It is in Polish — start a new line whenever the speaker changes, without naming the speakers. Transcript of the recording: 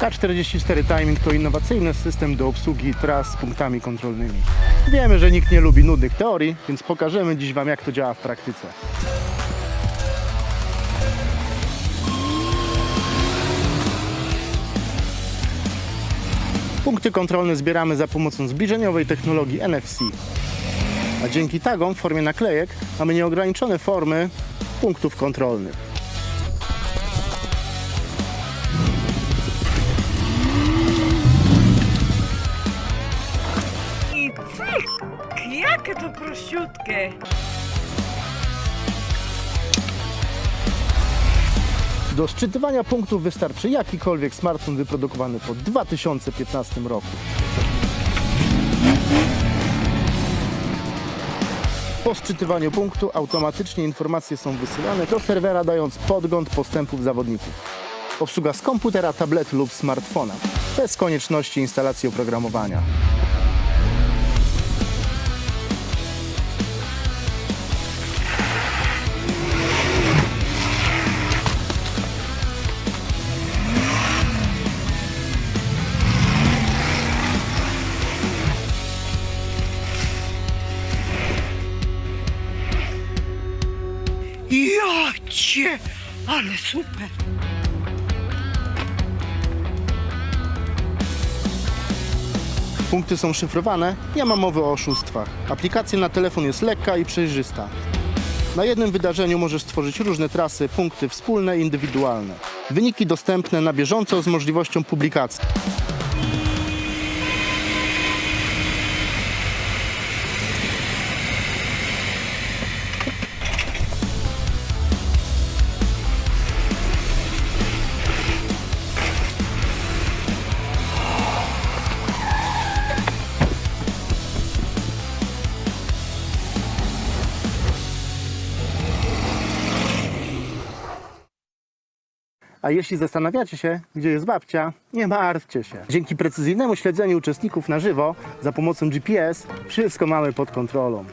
K44 Timing to innowacyjny system do obsługi tras z punktami kontrolnymi. Wiemy, że nikt nie lubi nudnych teorii, więc pokażemy dziś Wam, jak to działa w praktyce. Punkty kontrolne zbieramy za pomocą zbliżeniowej technologii NFC. A dzięki tagom w formie naklejek mamy nieograniczone formy punktów kontrolnych.
Cyk! Jakie to prościutkie!
Do szczytywania punktów wystarczy jakikolwiek smartfon wyprodukowany po 2015 roku. Po szczytywaniu punktu automatycznie informacje są wysyłane do serwera, dając podgląd postępów zawodników. Obsługa z komputera, tabletu lub smartfona, bez konieczności instalacji oprogramowania.
Jacie! Ale super!
Punkty są szyfrowane, nie ma mowy o oszustwach. Aplikacja na telefon jest lekka i przejrzysta. Na jednym wydarzeniu możesz stworzyć różne trasy, punkty wspólne i indywidualne. Wyniki dostępne na bieżąco z możliwością publikacji. A jeśli zastanawiacie się, gdzie jest babcia, nie martwcie się. Dzięki precyzyjnemu śledzeniu uczestników na żywo za pomocą GPS wszystko mamy pod kontrolą.